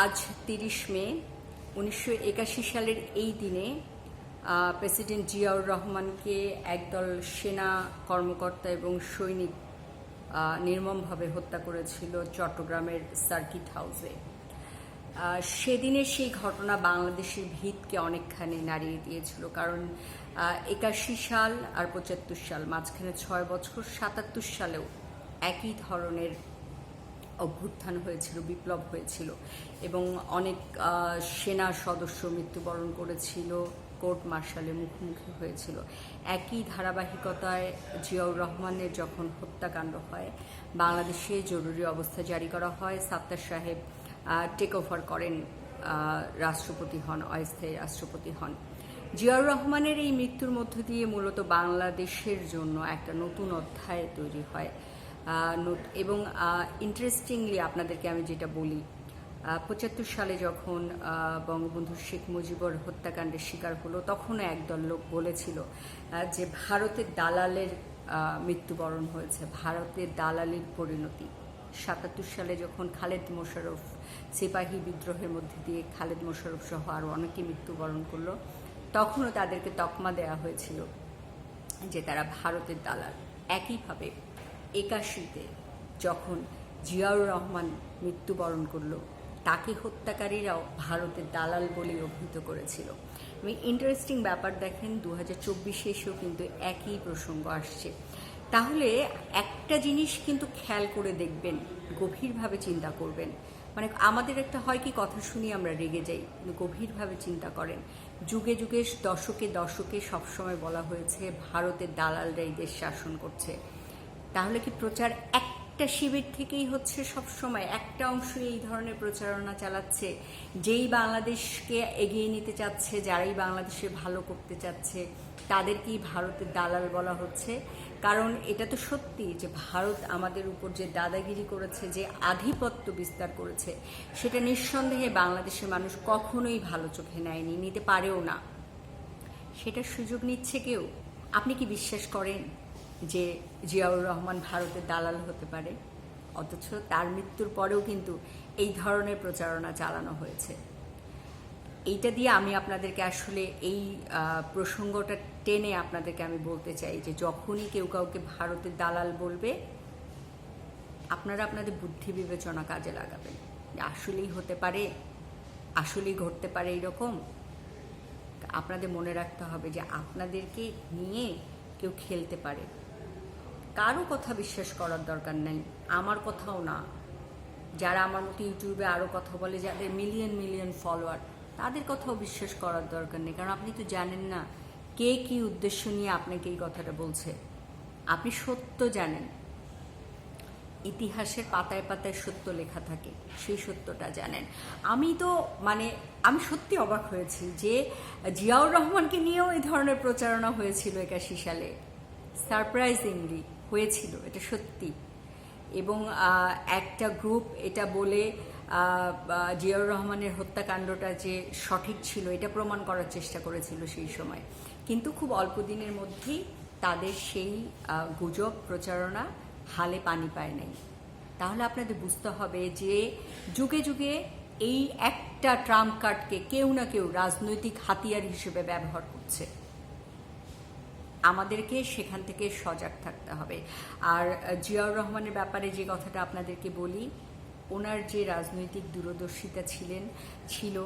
আজ তিরিশ মে, উনিশশো একাশি সালের এই দিনে প্রেসিডেন্ট জিয়াউর রহমানকে একদল সেনা কর্মকর্তা এবং সৈনিক নির্মমভাবে হত্যা করেছিল চট্টগ্রামের সার্কিট হাউসে। সেদিনের সেই ঘটনা বাংলাদেশের ভিতকে অনেকখানি নাড়িয়ে দিয়েছিল কারণ একাশি সাল আর পঁচাত্তর সাল, মাঝখানে ছয় বছর, সাতাত্তর সালেও একই ধরনের অভ্যুত্থান হয়েছিল, বিপ্লব হয়েছিল এবং অনেক সেনা সদস্য মৃত্যুবরণ করেছিল, কোর্ট মার্শালে মুখোমুখি হয়েছিল। একই ধারাবাহিকতায় জিয়াউর রহমানের যখন হত্যাকাণ্ড হয়, বাংলাদেশে জরুরি অবস্থা জারি করা হয়। সাত্তার সাহেব টেক ওভার করেন রাষ্ট্রপতি হন, অস্থায়ী রাষ্ট্রপতি হন। জিয়াউর রহমানের এই মৃত্যুর মধ্য দিয়ে মূলত বাংলাদেশের জন্য একটা নতুন অধ্যায় তৈরি হয়। নত- এবং ইন্টারেস্টিংলি আপনাদেরকে আমি যেটা বলি পঁচাত্তর সালে যখন বঙ্গবন্ধু শেখ মুজিবুর হত্যাকাণ্ডের শিকার হলো, তখনও একদল লোক বলেছিল যে ভারতের দালালের মৃত্যুবরণ হয়েছে, ভারতের দালালির পরিণতি। সাতাত্তর সালে যখন খালেদ মোশারফ সিপাহী বিদ্রোহের মধ্যে দিয়ে খালেদ মোশাররফ সহ আরও অনেকে মৃত্যুবরণ করল, তখনও তাদেরকে তকমা দেওয়া হয়েছিল যে তারা ভারতের দালাল। একইভাবে একাশিতে, যখন জিয়াউর রহমান মৃত্যুবরণ করল, তাকে হত্যাকারীরাও ভারতের দালাল বলে অভিহিত করেছিল। এবং ইন্টারেস্টিং ব্যাপার দেখেন দু হাজার চব্বিশে এসেও কিন্তু একই প্রসঙ্গ আসছে। তাহলে একটা জিনিস কিন্তু খেয়াল করে দেখবেন, গভীরভাবে চিন্তা করবেন। মানে আমাদের একটা হয় কি, কথা শুনি আমরা রেগে যাই গভীরভাবে চিন্তা করেন। যুগে যুগে, দশকে দশকে সবসময় বলা হয়েছে ভারতের দালালরা এই দেশ শাসন করছে। তাহলে কি প্রচার একটা শিবির থেকেই হচ্ছে সব সময় একটা অংশ এই ধরনের প্রচারণা চালাচ্ছে, যেই বাংলাদেশকে এগিয়ে নিতে চাচ্ছে, যারাই বাংলাদেশে ভালো করতে চাচ্ছে, তাদেরকেই ভারতের দালাল বলা হচ্ছে। কারণ এটা তো সত্যি যে ভারত আমাদের উপর যে দাদাগিরি করেছে, যে আধিপত্য বিস্তার করেছে, সেটা নিঃসন্দেহে বাংলাদেশের মানুষ কখনোই ভালো চোখে নেয়নি, নিতে পারেও না। সেটার সুযোগ নিচ্ছে কেউ? আপনি কি বিশ্বাস করেন? যে জিয়াউর রহমান ভারতের দালাল হতে পারে, অথচ তার মৃত্যুর পরেও কিন্তু এই ধরনের প্রচারণা চালানো হয়েছে। এইটা দিয়ে আমি আপনাদেরকে আসলে এই প্রসঙ্গটা টেনে আপনাদেরকে আমি বলতে চাই যে যখনই কেউ কাউকে ভারতের দালাল বলবে, আপনারা আপনাদের বুদ্ধি বিবেচনা কাজে লাগাবেন। আসলেই হতে পারে, আসলেই ঘটতে পারে এইরকম। আপনাদের মনে রাখতে হবে যে আপনাদেরকে নিয়ে কেউ খেলতে পারে। কারও কথা বিশ্বাস করার দরকার নেই, আমার কথাও না। যারা আমার মতো ইউটিউবে আরও কথা বলে, যাদের মিলিয়ন মিলিয়ন ফলোয়ার তাদের কথাও বিশ্বাস করার দরকার নেই। কারণ আপনি তো জানেন না কে কি উদ্দেশ্য নিয়ে আপনাকে এই কথাটা বলছে। আপনি সত্য জানেন। ইতিহাসের পাতায় পাতায় সত্য লেখা থাকে, সেই সত্যটা জানেন। আমি তো মানে আমি সত্যি অবাক হয়েছি যে জিয়াউর রহমানকে নিয়েও এই ধরনের প্রচারণা হয়েছিল একাশি সালে। সারপ্রাইজিংলি। হয়েছিল, এটা সত্যি। এবং একটা গ্রুপ এটা বলে জিয়াউর রহমানের হত্যাকাণ্ডটা যে সঠিক ছিল, এটা প্রমাণ করার চেষ্টা করেছিল সেই সময়। কিন্তু খুব অল্প দিনের মধ্যেই তাদের সেই গুজব, প্রচারণা হালে পানি পায় নাই। তাহলে আপনাদের বুঝতে হবে যে যুগে যুগে এই একটা ট্রাম্প কার্ডকে কেউ না কেউ রাজনৈতিক হাতিয়ার হিসেবে ব্যবহার করছে। আমাদেরকে সেখান থেকে সজাগ থাকতে হবে। আর জিয়াউর রহমানের ব্যাপারে যে কথাটা আপনাদেরকে বলি, ওনার যে রাজনৈতিক দূরদর্শিতা ছিলেন, ছিল,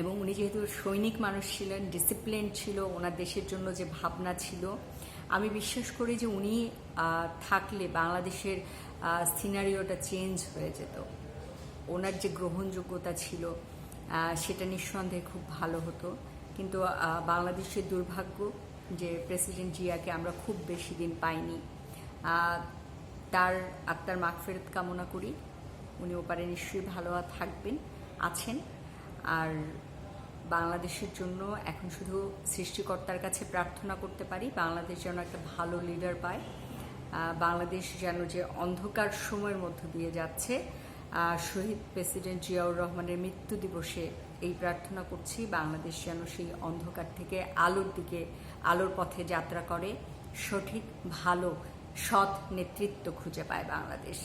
এবং উনি যেহেতু সৈনিক মানুষ ছিলেন ডিসিপ্লিন ছিল, ওনার দেশের জন্য যে ভাবনা ছিল, আমি বিশ্বাস করি যে উনি থাকলে বাংলাদেশের সিনারিওটা চেঞ্জ হয়ে যেত। ওনার যে গ্রহণযোগ্যতা ছিল সেটা নিঃসন্দেহে খুব ভালো হতো। কিন্তু বাংলাদেশের দুর্ভাগ্য যে প্রেসিডেন্ট জিয়াকে আমরা খুব বেশি দিন পাইনি। তার আত্মার মাগফেরত কামনা করি। উনি ওপারে নিশ্চয়ই ভালো থাকবেন, আছেন। আর বাংলাদেশের জন্য এখন শুধু সৃষ্টিকর্তার কাছে প্রার্থনা করতে পারি, বাংলাদেশ যেন একটা ভালো লিডার পায়। বাংলাদেশ যেন যে অন্ধকার সময়ের মধ্য দিয়ে যাচ্ছে শহীদ প্রেসিডেন্ট জিয়াউর রহমানের মৃত্যু দিবসে এই প্রার্থনা করছি, বাংলাদেশ যেন সেই অন্ধকার থেকে আলোর দিকে, আলোর পথে যাত্রা করে, সঠিক, ভালো, সৎ নেতৃত্ব খুঁজে পায় বাংলাদেশ।